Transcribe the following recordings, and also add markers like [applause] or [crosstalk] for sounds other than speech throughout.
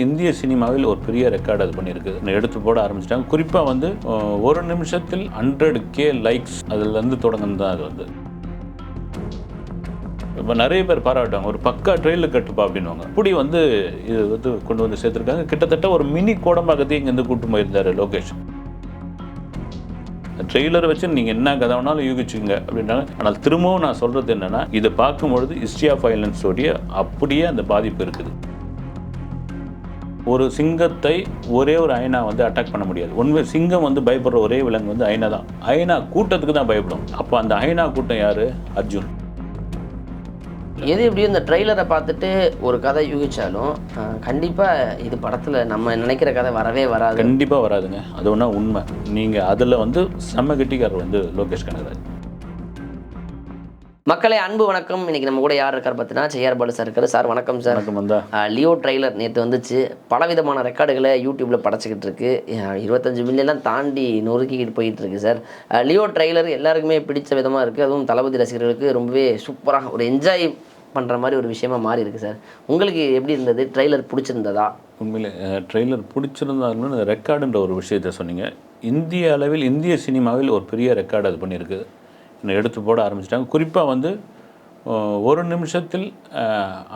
இந்திய சினிமாவில் ஒரு பெரிய ரெக்கார்டு அது பண்ணியிருக்கு. எடுத்து போட ஆரம்பிச்சிட்டாங்க குறிப்பாக வந்து ஒரு நிமிஷத்தில் ஹண்ட்ரட் கே லைக்ஸ் அதுலேருந்து தொடங்கினது தான் அது வந்து. இப்போ நிறைய பேர் பாராட்டுவாங்க. ஒரு பக்கா ட்ரெயிலில் கட்டுப்பா அப்படின்வாங்க இப்படி வந்து இது வந்து கொண்டு வந்து சேர்த்துருக்காங்க. கிட்டத்தட்ட ஒரு மினி கோடம்பாக்கத்தையும் இங்கேருந்து கூட்டு போயிருந்தாரு லோகேஷ். ட்ரெய்லரை வச்சு நீங்கள் என்ன கதை வேணாலும் யூகிச்சுங்க அப்படின்றாங்க. ஆனால் திரும்பவும் நான் சொல்கிறது என்னென்னா இதை பார்க்கும்பொழுது ஹிஸ்ட்ரி ஆஃப் வைலன்ஸோடைய அப்படியே அந்த பாதிப்பு இருக்குது. ஒரு சிங்கத்தை ஒரே ஒரு ஐனா வந்து அட்டாக் பண்ண முடியாது. உண்மை சிங்கம் வந்து பயப்படுற ஒரே விலங்கு வந்து ஐனா தான். ஐனா கூட்டத்துக்கு தான் பயப்படும். அப்போ அந்த ஐனா கூட்டம் யாரு? அர்ஜுன். எது எப்படியும் இந்த ட்ரெய்லரை பார்த்துட்டு ஒரு கதை யூகிச்சாலும் கண்டிப்பாக இது படத்தில் நம்ம நினைக்கிற கதை வரவே வராது. கண்டிப்பாக வராதுங்க. அது ஒன்றா உண்மை. நீங்கள் அதில் வந்து செம்ம கெட்டிக்காரர் வந்து லோகேஷ் கனகராஜ். மக்களே அன்பு வணக்கம். இன்னைக்கு நம்ம கூட யார் இருக்கார் பார்த்தீங்கன்னா செய்யார் பாலு சார் இருக்காரு. சார் வணக்கம் சார் வணக்கம் வந்தா. ஆஹ் லியோ ட்ரெய்லர் நேற்று வந்துச்சு. பலவிதமான ரெக்கார்டுகளை யூடியூப்பில் படைச்சிக்கிட்டு இருக்கு. இருபத்தஞ்சு மில்லியன்லாம் தாண்டி நொறுக்கிக்கிட்டு போயிட்டு இருக்கு சார் லியோ ட்ரெய்லர் எல்லாருக்குமே பிடிச்ச விதமாக இருக்குது அதுவும் தளபதி ரசிகர்களுக்கு ரொம்பவே சூப்பராக ஒரு என்ஜாய் பண்ணுற மாதிரி ஒரு விஷயமா மாறி இருக்கு சார் உங்களுக்கு எப்படி இருந்தது? ட்ரெய்லர் பிடிச்சிருந்ததா? உண்மையிலே ட்ரெய்லர் பிடிச்சிருந்தாலும் ரெக்கார்டுன்ற ஒரு விஷயத்தை சொன்னீங்க. இந்திய அளவில் இந்திய சினிமாவில் ஒரு பெரிய ரெக்கார்டு அது பண்ணியிருக்கு. எடுத்து போட ஆரம்பிச்சிட்டாங்க. குறிப்பாக வந்து ஒரு நிமிஷத்தில்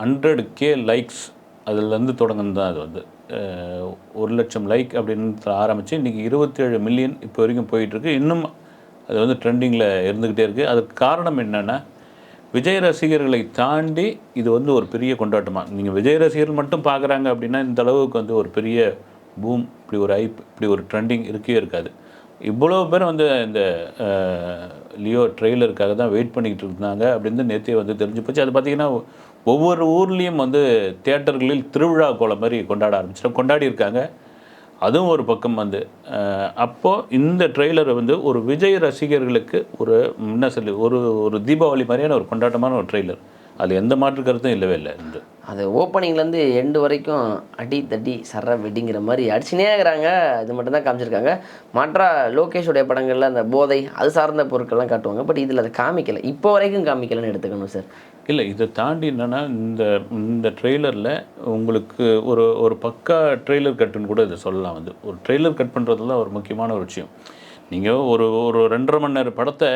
ஹண்ட்ரட் கே லைக்ஸ் அதுலேருந்து தொடங்குன்னு தான் அது வந்து. ஒரு லட்சம் லைக் அப்படின்னு ஆரம்பித்து இன்றைக்கி இருபத்தேழு மில்லியன் இப்போ வரைக்கும் போயிட்டுருக்கு. இன்னும் அது வந்து ட்ரெண்டிங்கில் இருந்துக்கிட்டே இருக்குது அதுக்கு காரணம் என்னென்னா விஜய் ரசிகர்களை தாண்டி இது வந்து ஒரு பெரிய கொண்டாட்டமாக நீங்கள் விஜய் ரசிகர்கள் மட்டும் பார்க்குறாங்க அப்படின்னா இந்த அளவுக்கு வந்து ஒரு பெரிய பூம் இப்படி ஒரு ஐப் இப்படி ஒரு ட்ரெண்டிங் இருக்கவே இருக்காது. இவ்வளோ பேர் வந்து இந்த லியோ ட்ரெய்லருக்காக தான் வெயிட் பண்ணிக்கிட்டு இருந்தாங்க அப்படின்னு நேற்றே வந்து தெரிஞ்சு போச்சு. அது பார்த்திங்கன்னா ஒவ்வொரு ஊர்லேயும் வந்து தேட்டர்களில் திருவிழா கோலம் மாதிரி கொண்டாட ஆரம்பிச்சிட்டோம். கொண்டாடி இருக்காங்க. அதுவும் ஒரு பக்கம் வந்து அப்போது இந்த ட்ரெய்லரை வந்து ஒரு விஜய் ரசிகர்களுக்கு ஒரு என்ன சொல்லி ஒரு ஒரு தீபாவளி மாதிரியான ஒரு கொண்டாட்டமான ஒரு ட்ரெய்லர். அதில் எந்த மாற்று கருத்தும் இல்லவே இல்லை இந்த அது ஓப்பனிங்லேருந்து எண்டு வரைக்கும் அடி தட்டி சர்ற வெட்டிங்கிற மாதிரி அடிச்சுனே இருக்கிறாங்க. இது மட்டும்தான் காமிச்சிருக்காங்க. மற்ற லோகேஷோடைய படங்களில் அந்த போதை அது சார்ந்த பொருட்கள்லாம் காட்டுவாங்க. பட் இதில் அதை காமிக்கல. இப்போ வரைக்கும் காமிக்கலன்னு எடுத்துக்கணும் சார் இல்லை இதை தாண்டி என்னென்னா இந்த இந்த ட்ரெய்லரில் உங்களுக்கு ஒரு ஒரு பக்கா ட்ரெய்லர் கட்டுன்னு கூட இதை சொல்லலாம். வந்து ஒரு ட்ரெய்லர் கட் பண்ணுறதுல ஒரு முக்கியமான ஒரு விஷயம். நீங்கள் ஒரு ஒரு ரெண்டரை மணி நேரம் படத்தை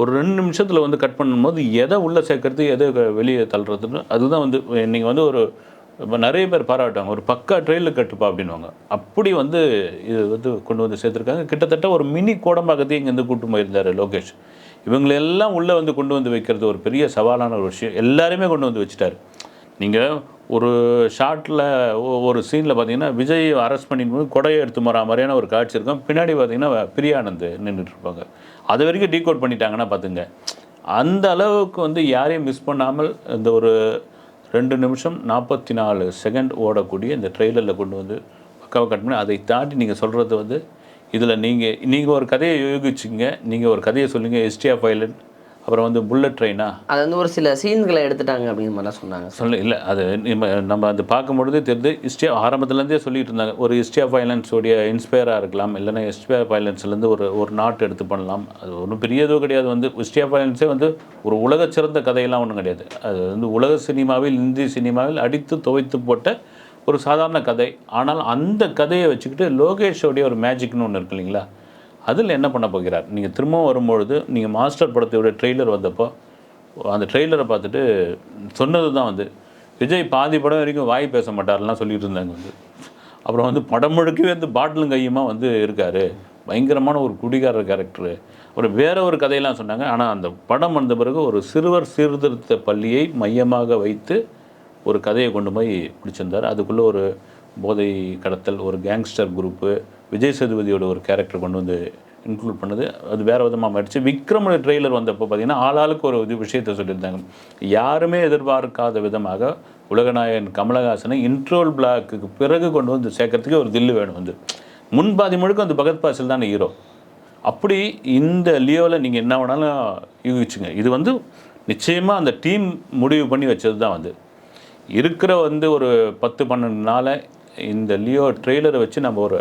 ஒரு ரெண்டு நிமிஷத்தில் வந்து கட் பண்ணும்போது எதை உள்ளே சேர்க்கறது எதை வெளியே தள்ளுறதுன்னு அதுதான் வந்து நீங்கள் வந்து ஒரு இப்போ நிறைய பேர் பாராட்டுவாங்க. ஒரு பக்கா ட்ரெயிலில் கட்டுப்பா அப்படின்வாங்க அப்படி வந்து இது வந்து கொண்டு வந்து சேர்த்துருக்காங்க. கிட்டத்தட்ட ஒரு மினி கோடம்பாக்கத்தையும் இங்கேருந்து கூட்டு போயிருந்தார் லோகேஷ். இவங்களெல்லாம் உள்ளே வந்து கொண்டு வந்து வைக்கிறது ஒரு பெரிய சவாலான ஒரு விஷயம். எல்லாருமே கொண்டு வந்து வச்சுட்டார். நீங்கள் ஒரு ஷார்ட்டில் ஒரு சீனில் பார்த்தீங்கன்னா விஜய் அரெஸ்ட் பண்ணிட்டு கொடையை எடுத்து மர மாதிரியான ஒரு காட்சி இருக்கும். பின்னாடி பார்த்தீங்கன்னா பிரியானந்த் நின்றுட்டு இருப்பாங்க. அது வரைக்கும் டீகோட் பண்ணிட்டாங்கன்னா பார்த்துங்க அந்த அளவுக்கு வந்து யாரையும் மிஸ் பண்ணாமல் இந்த ஒரு ரெண்டு நிமிஷம் நாற்பத்தி நாலு செகண்ட் ஓடக்கூடிய இந்த ட்ரெய்லரில் கொண்டு வந்து பக்காவை கட் பண்ணி அதை தாண்டி நீங்கள் சொல்கிறது வந்து இதில் நீங்கள் நீங்கள் ஒரு கதையை யோகிச்சிங்க நீங்கள் ஒரு கதையை சொல்லுங்கள் ஹிஸ்ட்ரி ஆஃப் ஐலண்ட் அப்புறம் வந்து புல்லட் ட்ரெயினா அது வந்து ஒரு சில சீன்களை எடுத்துட்டாங்க அப்படிங்கிற மாதிரிலாம் சொன்னாங்க சொல்ல இல்லை அது நம்ம நம்ம அது பார்க்கும்பொழுதே தெரியுது ஹிஸ்ட்ரி ஆரம்பத்துலேருந்தே சொல்லிட்டு இருந்தாங்க. ஒரு ஹிஸ்ட்ரி ஆஃப் வைலன்ஸோடைய இன்ஸ்பயராக இருக்கலாம் இல்லைன்னா ஹிஸ்ட்ரி ஆஃப் வைலன்ஸ்லேருந்து ஒரு ஒரு நாட்டு எடுத்து பண்ணலாம். அது ஒன்றும் பெரியதோ கிடையாது வந்து. ஹிஸ்ட்ரி ஆஃப் வைலன்ஸே வந்து ஒரு உலகச் சிறந்த கதையெல்லாம் ஒன்றும் கிடையாது. அது வந்து உலக சினிமாவில் இந்திய சினிமாவில் அடித்து துவைத்து போட்ட ஒரு சாதாரண கதை. ஆனால் அந்த கதையை வச்சுக்கிட்டு லோகேஷோடைய ஒரு மேஜிக்னு ஒன்று இருக்கு இல்லைங்களா? அதில் என்ன பண்ண போகிறார்? நீங்கள் திரும்பவும் வரும்பொழுது நீங்கள் மாஸ்டர் படத்தோட ட்ரெய்லர் வந்தப்போ அந்த ட்ரெய்லரை பார்த்துட்டு சொன்னது தான் வந்து விஜய் பாதி படம் வரைக்கும் வாய் பேச மாட்டார்லாம் சொல்லிட்டு இருந்தாங்க வந்து. அப்புறம் வந்து படம் முழுக்கவே வந்து பாட்டிலும் கையுமா வந்து இருக்கார். பயங்கரமான ஒரு குடிகாரர் கேரக்டரு அப்புறம் வேற ஒரு கதையெல்லாம் சொன்னாங்க. ஆனால் அந்த படம் வந்த பிறகு ஒரு சிறுவர் சீர்திருத்த பள்ளியை மையமாக வைத்து ஒரு கதையை கொண்டு போய் பிடிச்சிருந்தார். அதுக்குள்ளே ஒரு போதை கடத்தல் ஒரு கேங்ஸ்டர் குரூப்பு விஜய் சேதுபதியோட ஒரு கேரக்டர் கொண்டு வந்து இன்க்ளூட் பண்ணது. அது வேறு விதமாக மாறிடுச்சு. விக்ரமோட ட்ரெய்லர் வந்தப்போ பார்த்தீங்கன்னா ஆளாளுக்கு ஒரு இது விஷயத்தை சொல்லியிருந்தாங்க. யாருமே எதிர்பார்க்காத விதமாக உலகநாயகன் கமலஹாசனை இன்ட்ரோல் பிளாக்குக்கு பிறகு கொண்டு வந்து சேர்க்கறதுக்கு ஒரு தில்லு வேணும் வந்து. முன்பாதி முழுக்க அந்த பகத் பாசில் தான் ஹீரோ அப்படி இந்த லியோவில் நீங்கள் என்ன வேணாலும் யூகிச்சுங்க. இது வந்து நிச்சயமாக அந்த டீம் முடிவு பண்ணி வச்சது தான் வந்து. இருக்கிற வந்து ஒரு பத்து பன்னெண்டு நாளை இந்த லியோ ட்ரெய்லரை வச்சு நம்ம ஒரு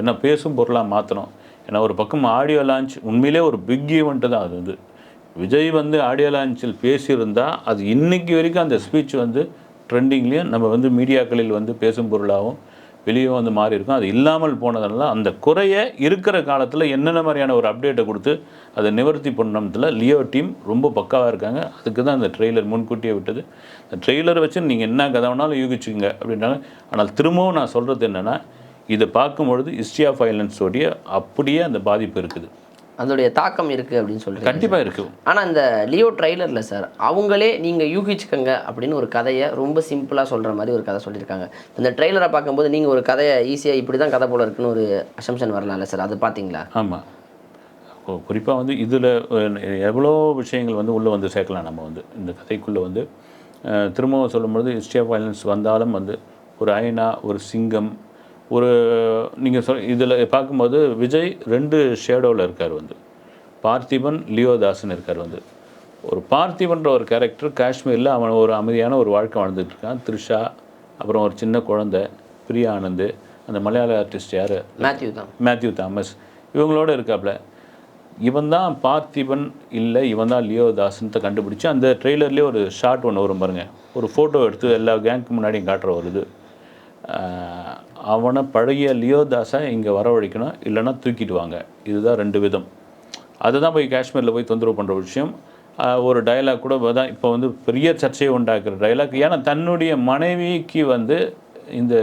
என்ன பேசும் பொருளாக மாற்றணும் ஏன்னா ஒரு பக்கம் ஆடியோ லான்ச் உண்மையிலே ஒரு பிக் ஈவெண்ட்டு தான் அது வந்து. விஜய் வந்து ஆடியோ லான்ச்சில் பேசியிருந்தால் அது இன்றைக்கி வரைக்கும் அந்த ஸ்பீச் வந்து ட்ரெண்டிங்லேயும் நம்ம வந்து மீடியாக்களில் வந்து பேசும் பொருளாகவும் வெளியே வந்து மாறி இருக்கும் அது இல்லாமல் போனதுனால அந்த குறையை இருக்கிற காலத்தில் என்னென்ன மாதிரியான ஒரு அப்டேட்டை கொடுத்து அதை நிவர்த்தி பண்ணத்தில் லியோ டீம் ரொம்ப பக்காவாக இருக்காங்க. அதுக்கு தான் அந்த ட்ரெய்லர் முன்கூட்டியே விட்டது. அந்த ட்ரெய்லரை வச்சு நீங்கள் என்ன கதை வேணாலும் யூகிச்சுங்க அப்படின்னாங்க ஆனால் திரும்பவும் நான் சொல்கிறது என்னென்னா இதை பார்க்கும்பொழுது ஹிஸ்ட்ரி ஆஃப் வைலன்ஸோடைய அப்படியே அந்த பாதிப்பு இருக்குது. அதோடைய தாக்கம் இருக்குது அப்படின்னு சொல்கிறீங்க கண்டிப்பாக இருக்குது ஆனால் இந்த லியோ ட்ரைலரில் சார் அவங்களே நீங்கள் யூகிச்சுக்கங்க அப்படின்னு ஒரு கதையை ரொம்ப சிம்பிளாக சொல்கிற மாதிரி ஒரு கதை சொல்லியிருக்காங்க. இந்த ட்ரெய்லரை பார்க்கும்போது நீங்கள் ஒரு கதையை ஈஸியாக இப்படி தான் கதை போல இருக்குன்னு ஒரு அசம்ஷன் வரலாம்ல சார். அது பார்த்தீங்களா ஆமாம் குறிப்பாக வந்து இதில் எவ்வளோ விஷயங்கள் வந்து உள்ளே வந்து சேர்க்கலாம் நம்ம வந்து. இந்த கதைக்குள்ளே வந்து திரும்பவும் சொல்லும்பொழுது ஹிஸ்ட்ரி ஆஃப் வயலன்ஸ் வந்தாலும் வந்து ஒரு ஐனா ஒரு சிங்கம் ஒரு நீங்கள் சொல் இதில் பார்க்கும்போது விஜய் ரெண்டு ஷேடோவில் இருக்கார் வந்து. பார்த்திபன் லியோதாசன் இருக்கார் வந்து. ஒரு பார்த்திபன்ற ஒரு கேரக்டர் காஷ்மீரில் அவன் ஒரு அமைதியான ஒரு வாழ்க்கை வாழ்ந்துட்டு இருக்கான். த்ரிஷா அப்புறம் ஒரு சின்ன குழந்தை பிரியா ஆனந்த் அந்த மலையாள ஆர்டிஸ்ட் யார்? மேத்யூ தான். மேத்யூ தாமஸ் இவங்களோட இருக்காப்புல இவன் தான் பார்த்திபன் இல்லை இவன் தான் லியோ கண்டுபிடிச்சு அந்த ட்ரெய்லர்லேயே ஒரு ஷார்ட் ஒன்று வரும் பாருங்க. ஒரு ஃபோட்டோ எடுத்து எல்லா கேங்க்கு முன்னாடியும் காட்டுற ஒரு இது. அவனை பழைய லியோதாஸை இங்கே வரவழைக்கணும் இல்லைன்னா தூக்கிட்டு வாங்க. இதுதான் ரெண்டு விதம். அதுதான் போய் காஷ்மீரில் போய் தொந்தரவு பண்ணுற விஷயம். ஒரு டயலாக் கூட தான் இப்போ வந்து பெரிய சர்ச்சையை உண்டாக்குற டயலாக் ஏன்னா தன்னுடைய மனைவிக்கு வந்து இந்த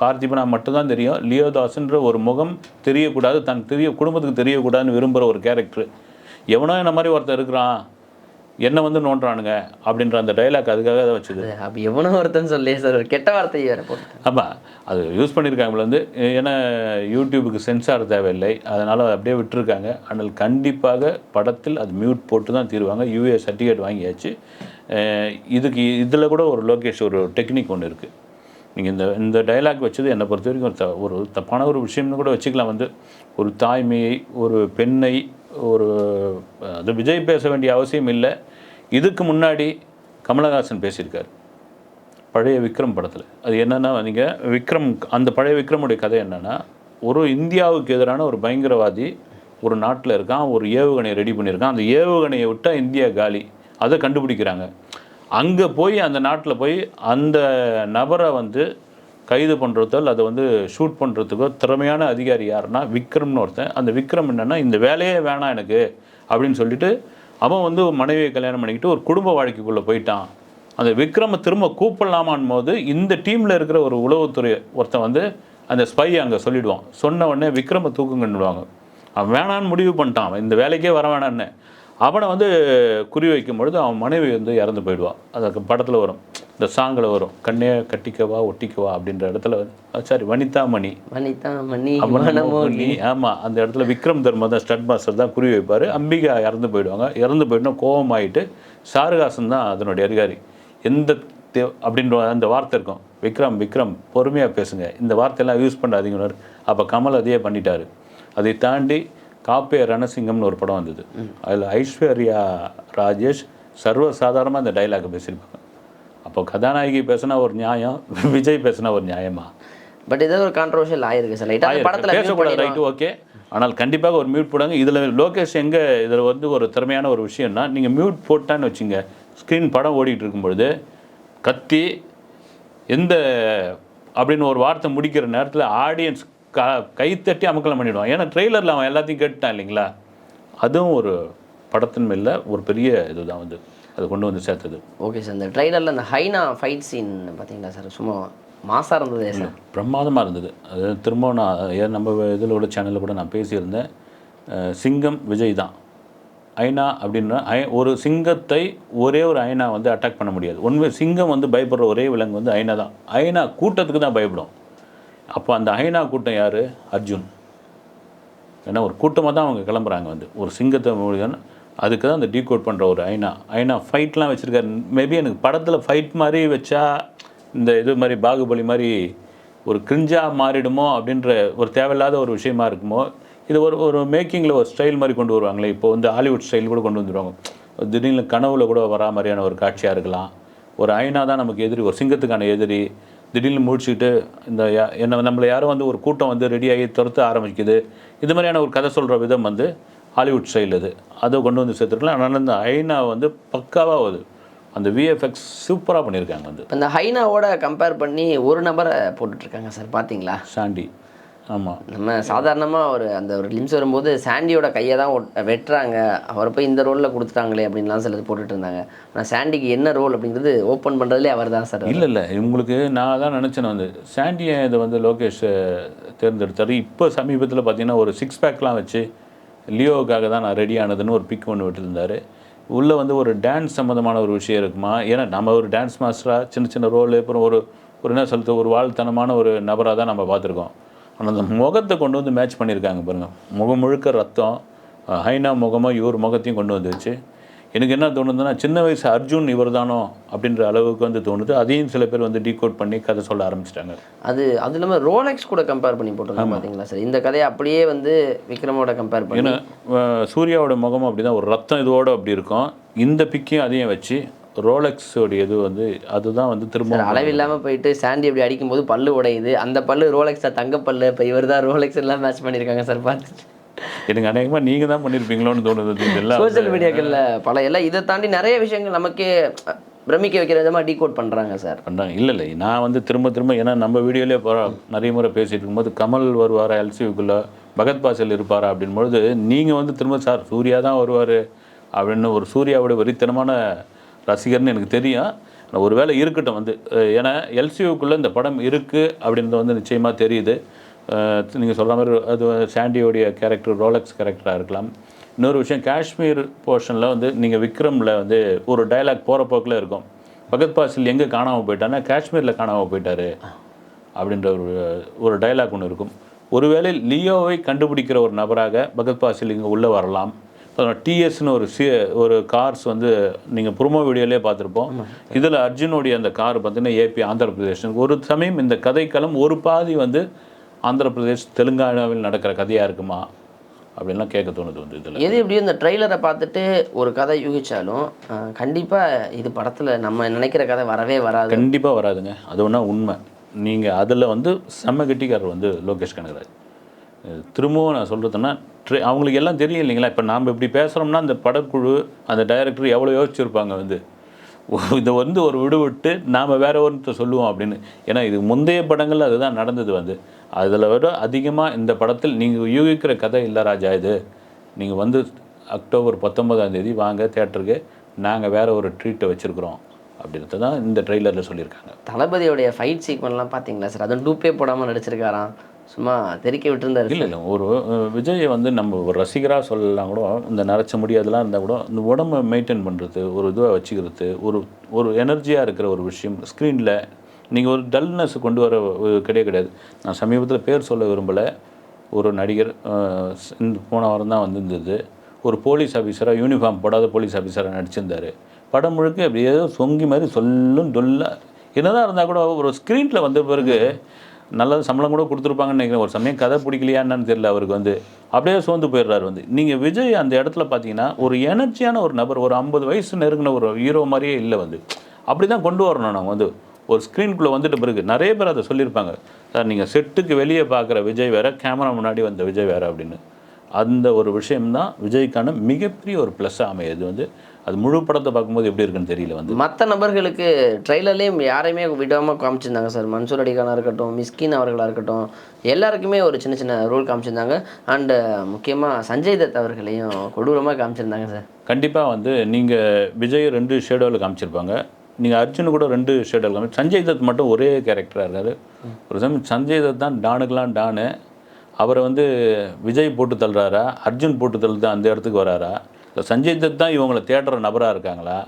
பார்த்திபனா மட்டும்தான் தெரியும். லியோதாஸ்ன்ற ஒரு முகம் தெரியக்கூடாது. தன் தெரிய குடும்பத்துக்கு தெரியக்கூடாதுன்னு விரும்புகிற ஒரு கேரக்டர் எவனோ என்ன மாதிரி ஒருத்தர் இருக்கிறான். என்ன வந்து நோண்டுறானுங்க அப்படின்ற அந்த டைலாக் அதுக்காக தான் வச்சது. அப்படி எவனோ ஒருத்தன் சொல்லியே சார் ஒரு கெட்ட வார்த்தையை வேறு ஆமாம் அது யூஸ் பண்ணியிருக்காங்க வந்து ஏன்னா யூடியூபுக்கு சென்சார் தேவையில்லை. அதனால் அப்படியே விட்டுருக்காங்க. ஆனால் கண்டிப்பாக படத்தில் அது மியூட் போட்டு தான் தீருவாங்க. யூஏ சர்டிஃபிகேட் வாங்கியாச்சு. இதுக்கு இதில் கூட ஒரு லோகேஷ் ஒரு டெக்னிக் ஒன்று இருக்குது நீங்கள் இந்த இந்த டயலாக் வச்சது என்னை பொறுத்த வரைக்கும் ஒரு த- ஒரு தப்பான ஒரு விஷயம்னு கூட வச்சுக்கலாம் வந்து. ஒரு தாய்மையை ஒரு பெண்ணை ஒரு அது விஜய் பேச வேண்டிய அவசியம் இல்லை. இதுக்கு முன்னாடி கமலஹாசன் பேசியிருக்காரு. பழைய விக்ரம் படத்தில். அது என்னென்னா நீங்கள் விக்ரம் அந்த பழைய விக்ரமுடைய கதை என்னென்னா ஒரு இந்தியாவுக்கு எதிரான ஒரு பயங்கரவாதி ஒரு நாட்டில் இருக்கான் ஒரு ஏவுகணையை ரெடி பண்ணியிருக்கான். அந்த ஏவுகணையை விட்டால் இந்தியா காலி. அதை கண்டுபிடிக்கிறாங்க. அங்கே போய் அந்த நாட்டில் போய் அந்த நபரை வந்து கைது பண்ணுறதோ அதை வந்து ஷூட் பண்ணுறதுக்கோ திறமையான அதிகாரி யாருன்னா விக்ரம்னு ஒருத்தன். அந்த விக்ரம் என்னென்னா இந்த வேலையே வேணாம் எனக்கு அப்படின்னு சொல்லிட்டு அவன் வந்து ஒரு மனைவியை கல்யாணம் பண்ணிக்கிட்டு ஒரு குடும்ப வாழ்க்கைக்குள்ளே போயிட்டான். அந்த விக்ரமை திரும்ப கூப்பிடலாமான் போது இந்த டீமில் இருக்கிற ஒரு உளவுத்துறை ஒருத்தன் வந்து அந்த ஸ்பை அங்கே சொல்லிவிடுவான் சொன்ன உடனே விக்ரமை தூக்குங்கன்னுடுவாங்க அவன் வேணான்னு முடிவு பண்ணிட்டான். அவன் இந்த வேலைக்கே வர வேணான்னு அவனை வந்து குறி வைக்கும் பொழுது அவன் மனைவி வந்து இறந்து போயிடுவான் அதுக்கு படத்தில் வரும். இந்த சாங்கில் வரும் கண்ணே கட்டிக்கவா ஒட்டிக்கவா? அப்படின்ற இடத்துல சாரி வனிதா மணி வனிதா மணி ஆமாம் அந்த இடத்துல விக்ரம் தர்மா தான் ஸ்டட் மாஸ்டர் தான் குறி வைப்பார். அம்பிகா இறந்து போயிடுவாங்க. இறந்து போயிட்டா கோபமாயிட்டு சாருகாசன் தான் அதனுடைய அதிகாரி. எந்த தே அப்படின்ற அந்த வார்த்தை இருக்கும். விக்ரம் விக்ரம் பொறுமையாக பேசுங்க. இந்த வார்த்தையெல்லாம் யூஸ் பண்ணாதீங்கன்னு அப்போ கமல் அதையே பண்ணிட்டாரு. அதை தாண்டி காப்பே ரணசிங்கம்னு ஒரு படம் வந்தது. அதில் ஐஸ்வர்யா ராஜேஷ் சர்வசாதாரணமாக அந்த டைலாக் பேசியிருப்பாங்க. அப்போ கதாநாயகி பேசினா ஒரு நியாயம் விஜய் பேசினா ஒரு நியாயமா? பட் ஏதோ ஒரு கான்ட்ரவர்ஷியல் ஆயிருக்கு சார் லைட்டாக படத்தில் பேசக்கூடாது ரைட்டு ஓகே ஆனால் கண்டிப்பாக ஒரு மியூட் போடுங்க. இதில் லோகேஷ் எங்கே இதில் வந்து ஒரு திறமையான ஒரு விஷயம்னா நீங்கள் மியூட் போட்டான்னு வச்சுங்க ஸ்க்ரீன் படம் ஓடிட்டு இருக்கும் பொழுது கத்தி எந்த அப்படின்னு ஒரு வார்த்தை முடிக்கிற நேரத்தில் ஆடியன்ஸ் க கைத்தட்டி அமக்கலம் பண்ணிடுவான். ஏன்னா ட்ரெய்லரில் அவன் எல்லாத்தையும் கேட்டுட்டான் இல்லைங்களா? அதுவும் ஒரு படத்தின் மேல ஒரு பெரிய இதுதான் வந்து. அது கொண்டு வந்து சேர்த்தது. ஓகே சார் இந்த ட்ரைலரில் அந்த ஹைனா ஃபைட் சீன் பார்த்தீங்களா சார் சும்மா மாசாக இருந்ததே சார் பிரமாதமாக இருந்தது. அது திரும்ப நான் நம்ம இதில் உள்ள சேனலில் கூட நான் பேசியிருந்தேன். சிங்கம் விஜய் தான். ஐனா அப்படின்னா ஐ ஒரு சிங்கத்தை ஒரே ஒரு ஐனா வந்து அட்டாக் பண்ண முடியாது. உண்மை சிங்கம் வந்து பயப்படுற ஒரே விலங்கு வந்து ஐனா தான். ஐனா கூட்டத்துக்கு தான் பயப்படும். அப்போ அந்த ஐனா கூட்டம் யார்? அர்ஜுன். ஏன்னா ஒரு கூட்டமாக தான் அவங்க கிளம்புறாங்க வந்து. ஒரு சிங்கத்தை மூலியம் அதுக்கு தான் அந்த டீகோட் பண்ணுற ஒரு ஐனா. ஐனா ஃபைட்லாம் வச்சுருக்காரு. மேபி எனக்கு படத்தில் ஃபைட் மாதிரி வச்சா இந்த இது மாதிரி பாகுபலி மாதிரி ஒரு கிரிஞ்சாக மாறிடுமோ அப்படின்ற ஒரு தேவையில்லாத ஒரு விஷயமா இருக்குமோ இது ஒரு ஒரு மேக்கிங்கில் ஒரு ஸ்டைல் மாதிரி கொண்டு வருவாங்களே. இப்போ வந்து ஹாலிவுட் ஸ்டைல் கூட கொண்டு வந்துடுவாங்க திடீர்னு கனவுல கூட வரா மாதிரியான ஒரு காட்சியாக இருக்கலாம். ஒரு ஐனா தான் நமக்கு எதிரி ஒரு சிங்கத்துக்கான எதிரி. திடீர்னு முடிச்சுக்கிட்டு இந்த யா- என்ன நம்மளை யாரும் வந்து ஒரு கூட்டம் வந்து ரெடியாகி துரத்த ஆரம்பிக்குது. இது மாதிரியான ஒரு கதை சொல்கிற விதம் வந்து ஹாலிவுட் ஸ்டைல் இது அதை கொண்டு வந்து சேர்த்துருக்கலாம். ஆனால் இந்த ஐநா வந்து பக்காவாக அது அந்த விஎஃப்எக்ஸ் சூப்பராக பண்ணியிருக்காங்க வந்து. இந்த ஹைனாவோட கம்பேர் பண்ணி ஒரு நபரை போட்டுட்ருக்காங்க சார். பார்த்தீங்களா? சாண்டி ஆமாம் நம்ம சாதாரணமாக ஒரு அந்த ஒரு லிம்ஸ் வரும்போது சாண்டியோட கையை தான் வெட்டுறாங்க. அவரை போய் இந்த ரோலில் கொடுத்துட்டாங்களே அப்படின்லாம் சிலர் போட்டுட்டு இருந்தாங்க ஆனால் சாண்டிக்கு என்ன ரோல் அப்படிங்கிறது ஓப்பன் பண்ணுறதுலே அவர் தான் சார். இல்லை இல்லை. இவங்களுக்கு நான் தான் நினச்சேன் வந்து சாண்டியை இதை வந்து லோகேஷ் தேர்ந்தெடுத்தார்? இப்போ சமீபத்தில் பார்த்தீங்கன்னா ஒரு சிக்ஸ் பேக்லாம் வச்சு லியோவுக்காக தான் நான் ரெடி ஆனதுன்னு ஒரு பிக் ஒன்று விட்டுருந்தாரு. உள்ளே வந்து ஒரு டான்ஸ் சம்மந்தமான ஒரு விஷயம் இருக்குமா? ஏன்னா நம்ம ஒரு டான்ஸ் மாஸ்டராக சின்ன சின்ன ரோல் அப்புறம் ஒரு ஒரு என்ன சொல்றது ஒரு வாழ்த்தனமான ஒரு நபராக தான் நம்ம பார்த்துருக்கோம். ஆனால் அந்த முகத்தை கொண்டு வந்து மேட்ச் பண்ணியிருக்காங்க பாருங்கள் முகம் முழுக்க ரத்தம் ஹைனா முகமோ இவர் முகத்தையும் கொண்டு வந்து வச்சு எனக்கு என்ன தோணுதுன்னா சின்ன வயசு அர்ஜுன் இவர் தானோ அப்படின்ற அளவுக்கு வந்து தோணுது. அதையும் சில பேர் வந்து டீகோட் பண்ணி கதை சொல்ல ஆரம்பிச்சிட்டாங்க. அது அது இல்லாமல் ரோலெக்ஸ் கூட கம்பேர் பண்ணி போட்டிருக்காங்க பார்த்தீங்களா சார்? இந்த கதையை அப்படியே வந்து விக்ரமோட கம்பேர் பண்ணி ஏன்னா சூர்யாவோட முகமும் அப்படி தான் ஒரு ரத்தம் இதோட அப்படி இருக்கும். இந்த பிக்கையும் அதையும் வச்சு ரோலெக்ஸோடைய இது வந்து அதுதான் வந்து திரும்ப அளவில்லாமல் போயிட்டு சாண்டி அப்படி அடிக்கும்போது பல்லு உடையுது. அந்த பல்லு ரோலெக்ஸ் தங்க பல்லு. இப்போ இவர் தான் ரோலெக்ஸ் எல்லாம் மேட்ச் பண்ணியிருக்காங்க சார் பார்த்துட்டு. எனக்கு அநேகமாக நீங்கள் தான் பண்ணியிருப்பீங்களோன்னு தோணுது. இதெல்லாம் சோஷியல் மீடியாக்களில் பல எல்லாம் இதை தாண்டி நிறைய விஷயங்கள் நமக்கே பிரமிக்க வைக்கிற விதமாக டீகோட் பண்ணுறாங்க சார். பண்ணுறாங்க இல்லை இல்லை. நான் வந்து திரும்ப திரும்ப ஏன்னா நம்ம வீடியோலேயே நிறைய முறை பேசிட்டு இருக்கும்போது கமல் வருவாரா எல்சியூக்குள்ளே பகத் பாசல் இருப்பாரா அப்படின் பொழுது நீங்கள் வந்து திரும்ப சார் சூர்யா தான் வருவார் அப்படின்னு ஒரு சூர்யாவோட வெறித்தனமான ரசிகர்னு எனக்கு தெரியும். ஆனா ஒருவேளை இருக்கட்டும் வந்து. ஏன்னா எல்சியூக்குள்ளே இந்த படம் இருக்குது அப்படின்றது வந்து நிச்சயமாக தெரியுது. நீங்கள் சொல்கிற மாதிரி அது சாண்டியோடைய கேரக்டர் ரோலக்ஸ் கேரக்டராக இருக்கலாம். இன்னொரு விஷயம் காஷ்மீர் போர்ஷனில் வந்து நீங்கள் விக்ரமில் வந்து ஒரு டயலாக் போகிற போக்கில் இருக்கும். பகத் பாசில் எங்கே காணாமல் போயிட்டான்னா காஷ்மீரில் காணாமல் போயிட்டாரு அப்படின்ற ஒரு ஒரு டயலாக் ஒன்று இருக்கும். ஒருவேளை லியோவை கண்டுபிடிக்கிற ஒரு நபராக பகத் பாசில் இங்கே உள்ளே வரலாம். டிஎஸ்னு ஒரு சி ஒரு கார்ஸ் வந்து நீங்கள் ப்ரோமோ வீடியோலேயே பார்த்துருப்போம். இதில் அர்ஜுனுடைய அந்த கார் பார்த்தீங்கன்னா ஏபி ஆந்திர பிரதேஷ் ஒரு சமயம் இந்த கதைக்களம் ஒரு பாதி வந்து ஆந்திர பிரதேஷ் தெலுங்கானாவில் நடக்கிற கதையாக இருக்குமா? அப்படின்லாம் கேட்க தோணுது வந்து இதில். எது எப்படியோ இந்த ட்ரெய்லரை பார்த்துட்டு ஒரு கதை யூகிச்சாலும் கண்டிப்பாக இது படத்தில் நம்ம நினைக்கிற கதை வரவே வராது. கண்டிப்பாக வராதுங்க. அது ஒன்றா உண்மை. நீங்கள் அதில் வந்து செம்ம கெட்டிக்காரர் வந்து லோகேஷ் கனகராஜ். திரும்பவும் நான் சொல்கிறதுன்னா ட்ரெ அவங்களுக்கு எல்லாம் தெரியும் இல்லைங்களா? இப்போ நாம் இப்படி பேசுகிறோம்னா அந்த படக்குழு அந்த டைரக்டர் எவ்வளோ யோசிச்சிருப்பாங்க வந்து. இதை வந்து ஒரு விடு விட்டு நாம் வேற ஒருத்த சொல்லுவோம் அப்படின்னு. ஏன்னா இது முந்தைய படங்கள் அதுதான் நடந்தது வந்து. அதில் விட அதிகமாக இந்த படத்தில் நீங்கள் யூகிக்கிற கதை இல்லை ராஜா இது. நீங்கள் வந்து அக்டோபர் பத்தொன்பதாம் தேதி வாங்க தேட்டருக்கு நாங்கள் வேற ஒரு ட்ரீட்டை வச்சுருக்குறோம் அப்படின்றது தான் இந்த ட்ரெய்லரில் சொல்லியிருக்காங்க. தளபதியோடைய ஃபைட் சீக்வன்லாம் பார்த்தீங்களா சார் அதுவும் டூப்பே போடாமல் நடிச்சிருக்காராம். சும்மா தெறிக்க விட்டுருந்தாரு இல்லை இல்லை ஒரு விஜயை வந்து நம்ம ஒரு ரசிகராக சொல்லலாம் கூட இந்த நரைச்ச முடியாதெல்லாம் இருந்தால் கூட இந்த உடம்பை மெயின்டைன் பண்ணுறது ஒரு இதுவை வச்சுக்கிறது ஒரு ஒரு எனர்ஜியாக இருக்கிற ஒரு விஷயம் ஸ்க்ரீனில் நீங்கள் ஒரு டல்னஸ் கொண்டு வர ஒரு கிடையாது கிடையாது. நான் சமீபத்தில் பேர் சொல்ல விரும்பலை. ஒரு நடிகர் இந்த போன வாரம் தான் வந்திருந்தது. ஒரு போலீஸ் ஆஃபீஸராக யூனிஃபார்ம் போடாத போலீஸ் ஆஃபீஸராக நடிச்சிருந்தாரு. படம் முழுக்க அப்படியே சொங்கி மாதிரி சொல்லும் டொல்லாக என்னதான் இருந்தால் கூட ஒரு ஸ்க்ரீனில் வந்த பிறகு நல்ல சம்பளம் கூட கொடுத்துருப்பாங்கன்னு நினைக்கிறேன். ஒரு சமயம் கதை பிடிக்கலையா என்னன்னு தெரியல அவருக்கு வந்து. அப்படியே சோர்ந்து போயிடுறாரு வந்து. நீங்கள் விஜய் அந்த இடத்துல பார்த்தீங்கன்னா ஒரு எனர்ஜியான ஒரு நபர் ஒரு ஐம்பது வயசு நெருங்கின ஒரு ஹீரோ மாதிரியே இல்லை வந்து. அப்படி தான் கொண்டு வரணும் நாங்கள் வந்து. ஒரு ஸ்க்ரீனுக்குள்ளே வந்துட்ட பிறகு நிறைய பேர் அதை சொல்லியிருப்பாங்க. சார் நீங்கள் செட்டுக்கு வெளியே பார்க்குற விஜய் வேற கேமரா முன்னாடி வந்த விஜய் வேற அப்படின்னு. அந்த ஒரு விஷயம்தான் விஜய்க்கான மிகப்பெரிய ஒரு ப்ளஸ்ஸாக அமையுது. வந்து அது முழு படத்தை பார்க்கும்போது எப்படி இருக்குன்னு தெரியல வந்து. மற்ற நபர்களுக்கு ட்ரெய்லர்லேயும் யாரையுமே விடாமல் காமிச்சிருந்தாங்க சார். மன்சூர் அலிகானாக இருக்கட்டும் மிஸ்கின் அவர்களாக இருக்கட்டும் எல்லாருக்குமே ஒரு சின்ன சின்ன ரோல் காமிச்சிருந்தாங்க. அண்டு முக்கியமாக சஞ்சய் தத் அவர்களையும் கொடூரமாக காமிச்சிருந்தாங்க சார். கண்டிப்பாக வந்து நீங்கள் விஜய் ரெண்டு ஷேடோவில் காமிச்சிருப்பாங்க. நீங்கள் அர்ஜுன் கூட ரெண்டு ஷேட் எடுக்கலாம் சஞ்சய் தத் மட்டும் ஒரே கேரக்டராக இருக்காரு. ஒரு சமயம் சஞ்சய் தத் தான் டானுக்கெலாம் டானு. அவரை வந்து விஜய் போட்டு தள்ளுறாரா? அர்ஜுன் போட்டு தள்ளுது? அந்த இடத்துக்கு வராரா? இல்லை சஞ்சய் தத் தான் இவங்களை தேடுற நபராக இருக்காங்களா?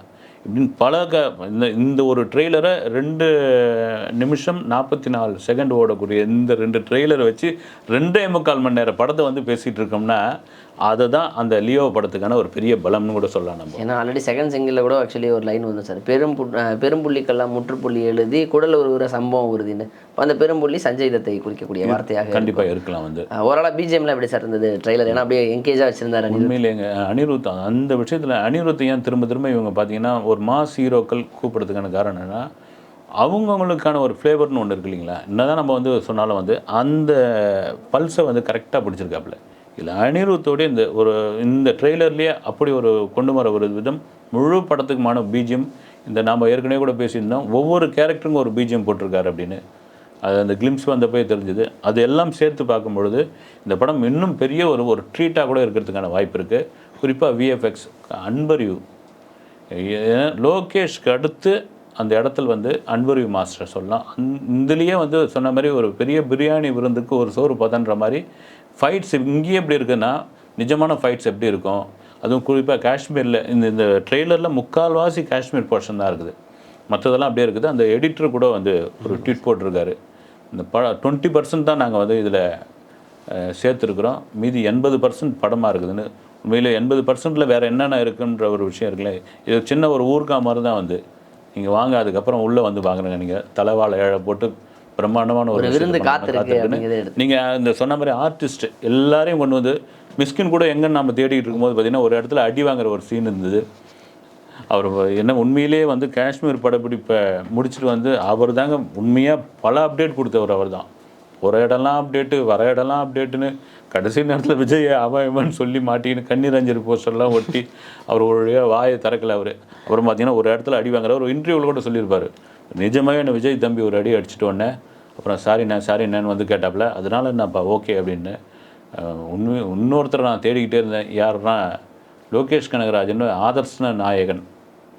இப்படின்னு பல க இந்த இந்த ஒரு ட்ரெய்லரை ரெண்டு நிமிஷம் நாற்பத்தி நாலு செகண்ட் ஓடக்கூடிய இந்த ரெண்டு ட்ரெய்லரை வச்சு ரெண்டே முக்கால் மணி நேரம் படத்தை வந்து பேசிகிட்டு இருக்கோம்னா அதை தான் அந்த லியோ படத்துக்கான ஒரு பெரிய பலம்னு கூட சொல்லலாம் நம்ம. ஏன்னா ஆல்ரெடி செகண்ட் சிங்கிளில் கூட ஆக்சுவலி ஒரு லைன் வந்து சார் பெரும் பெரும்புள்ளிக்கெல்லாம் முற்றுப்புள்ளி எழுதி குடல் ஒரு சம்பவம் உறுதின்னு. அந்த பெரும்புள்ளி சஞ்சய் தத்தை குறிக்கக்கூடிய வார்த்தையாக கண்டிப்பாக இருக்கலாம் வந்து. அஹ் ஓவராலா பிஜிஎம்ல எப்படி சார் இருந்தது ட்ரெய்லர் ஏன்னா அப்படியே என்கேஜாக வச்சிருந்தாரு அனிருத். உண்மையிலேங்க அனிருத் அந்த விஷயத்தில் அனிருத் ஏன் திரும்ப திரும்ப இவங்க பார்த்தீங்கன்னா ஒரு மாஸ் ஹீரோக்கள் கூப்பிடுறதுக்கான காரணம் என்னன்னா அவங்கவுங்களுக்கான ஒரு ஃப்ளேவர்னு ஒன்று இருக்கு இல்லைங்களா? என்னதான் நம்ம வந்து சொன்னாலும் வந்து அந்த பல்ஸை வந்து கரெக்டாக பிடிச்சிருக்காப்புல. இல்லை அனிருத்தோடைய இந்த ஒரு இந்த ட்ரெய்லர்லேயே அப்படி ஒரு கொண்டு வர ஒரு விதம் முழு படத்துக்குமான பீஜியம் இந்த நாம் ஏற்கனவே கூட பேசியிருந்தோம் ஒவ்வொரு கேரக்டருக்கும் ஒரு பீஜியம் போட்டிருக்காரு அப்படின்னு. அது அந்த கிளிம்ஸ் வந்தப்போ தெரிஞ்சுது. அது எல்லாம் சேர்த்து பார்க்கும்பொழுது இந்த படம் இன்னும் பெரிய ஒரு ஒரு ட்ரீட்டாக கூட இருக்கிறதுக்கான வாய்ப்பு இருக்குது குறிப்பாக விஎஃப்எக்ஸ் அன்பரியூ. லோகேஷ்க்கு அடுத்து அந்த இடத்துல வந்து அன்பரியூ மாஸ்டர் சொல்லலாம். அந் இதுலேயே வந்து சொன்ன மாதிரி ஒரு பெரிய பிரியாணி விருந்துக்கு ஒரு சோறு பதன்ற மாதிரி ஃபைட்ஸ் இங்கேயே எப்படி இருக்குன்னா நிஜமான ஃபைட்ஸ் எப்படி இருக்கும்? அதுவும் குறிப்பாக காஷ்மீரில் இந்த இந்த ட்ரெய்லரில் முக்கால்வாசி காஷ்மீர் போர்ஷன் தான் இருக்குது. மற்றதெல்லாம் அப்படியே இருக்குது. அந்த எடிட்டர் கூட வந்து ஒரு ட்வீட் போட்டிருக்காரு. இந்த ப டுவெண்ட்டி பர்சன்ட் தான் நாங்கள் வந்து இதில் சேர்த்துருக்குறோம். மீதி எண்பது பர்சன்ட் படமாக இருக்குதுன்னு. உண்மையில் எண்பது பர்சன்ட்டில் வேறு என்னென்ன இருக்குன்ற ஒரு விஷயம் இருக்குல்ல. இது சின்ன ஒரு ஊர்கா மாதிரி தான் வந்து. நீங்கள் வாங்க அதுக்கப்புறம் உள்ளே வந்து வாங்குறேங்க நீங்கள் தலைவாழை ஏழை போட்டு பிரம்மாண்டமான ஒரு விருந்து காத்திருக்கு நீங்கள் இந்த சொன்ன மாதிரி ஆர்டிஸ்ட் எல்லாரையும் கொண்டு வந்து மிஸ்கின் கூட எங்கன்னு நம்ம தேடிட்டு இருக்கும்போது பார்த்தீங்கன்னா ஒரு இடத்துல அடி வாங்குற ஒரு சீன் இருந்தது. அவர் என்ன உண்மையிலேயே வந்து காஷ்மீர் படப்பிடிப்பை முடிச்சுட்டு வந்து அவர் தாங்க உண்மையாக பல அப்டேட் கொடுத்தவர் அவர் தான் ஒரு இடம்லாம் அப்டேட்டு வர இடம்லாம் அப்டேட்டுன்னு கடைசி நேரத்தில் விஜய் அவன் சொல்லி மாட்டின்னு கண்ணீர் அஞ்சல் போஸ்டர்லாம் ஒட்டி அவர் ஒரு வாயை திறக்கல அவர். அப்புறம் பார்த்தீங்கன்னா ஒரு இடத்துல அடி வாங்குற ஒரு இன்டர்வியூவில் கூட சொல்லியிருப்பார். நிஜமாவே என்ன விஜய் தம்பி ஒரு அடி அடிச்சிட்டு உடனே அப்புறம் சாரி நான் சாரி நான் வந்து கேட்டாப்புல அதனால என்னப்பா ஓகே அப்படின்னு. உண்மை இன்னொருத்தர் நான் தேடிக்கிட்டே இருந்தேன். யாருன்னா லோகேஷ் கனகராஜன் ஆதர்ஷ்ன நாயகன்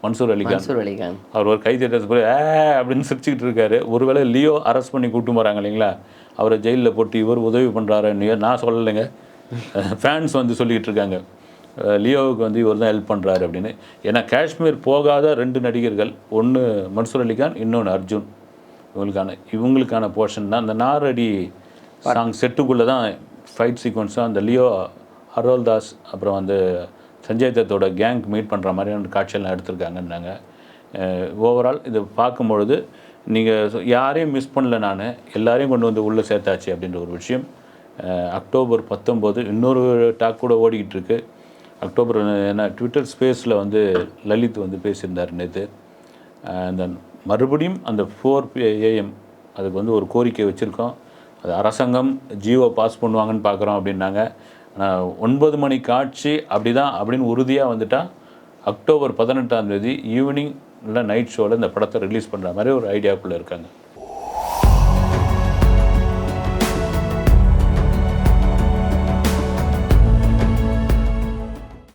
மன்சூர் அலிகான். மன்சூர் அலிகான். அவர் ஒரு கை தட்டது போய் ஏ அப்படின்னு சிரிச்சுக்கிட்டு இருக்காரு. ஒருவேளை லியோ அரெஸ்ட் பண்ணி கூட்டு போகிறாங்க இல்லைங்களா? அவரை ஜெயிலில் போட்டு இவர் உதவி பண்ணுறாருன்னு நான் சொல்லலைங்க. [laughs] ஃபேன்ஸ் வந்து சொல்லிக்கிட்டு இருக்காங்க. லியோவுக்கு வந்து இவர் தான் ஹெல்ப் பண்ணுறாரு அப்படின்னு. ஏன்னா காஷ்மீர் போகாத ரெண்டு நடிகர்கள் ஒன்று மன்சூர் அலிகான் இன்னொன்று அர்ஜுன். இவங்களுக்கான இவங்களுக்கான போர்ஷன் தான். அந்த நாரடி சாங் செட்டுக்குள்ளே தான் ஃபைட் சீக்வன்ஸும் அந்த லியோ ஹரோல் தாஸ் அப்புறம் வந்து சஞ்சய் தத்தோட கேங் மீட் பண்ணுற மாதிரியான காட்சியெல்லாம் எடுத்திருக்காங்கன்னாங்க. ஓவரால் இதை பார்க்கும்பொழுது நீங்கள் யாரையும் மிஸ் பண்ணல நான் எல்லாரையும் கொண்டு வந்து உள்ளே சேர்த்தாச்சு அப்படின்ற ஒரு விஷயம். அக்டோபர் பத்தொம்போது இன்னொரு டாக் கூட ஓடிக்கிட்டு இருக்குது அக்டோபர் என்ன ட்விட்டர் ஸ்பேஸில் வந்து லலித் வந்து பேசியிருந்தார் நேற்று அந்த மறுபடியும் அந்த ஃபோர் ஏஎம் அதுக்கு வந்து ஒரு கோரிக்கை வச்சுருக்கோம். அது அரசாங்கம் ஜியோ பாஸ் பண்ணுவாங்கன்னு பார்க்குறோம் அப்படின்னாங்க. ஆனால் ஒன்பது மணி காட்சி அப்படி தான் அப்படின்னு உறுதியாக வந்துட்டா அக்டோபர் பதினெட்டாம் தேதி ஈவினிங் இல்லை நைட் ஷோவில் இந்த படத்தை ரிலீஸ் பண்ணுற மாதிரி ஒரு ஐடியாக்குள்ளே இருக்காங்க.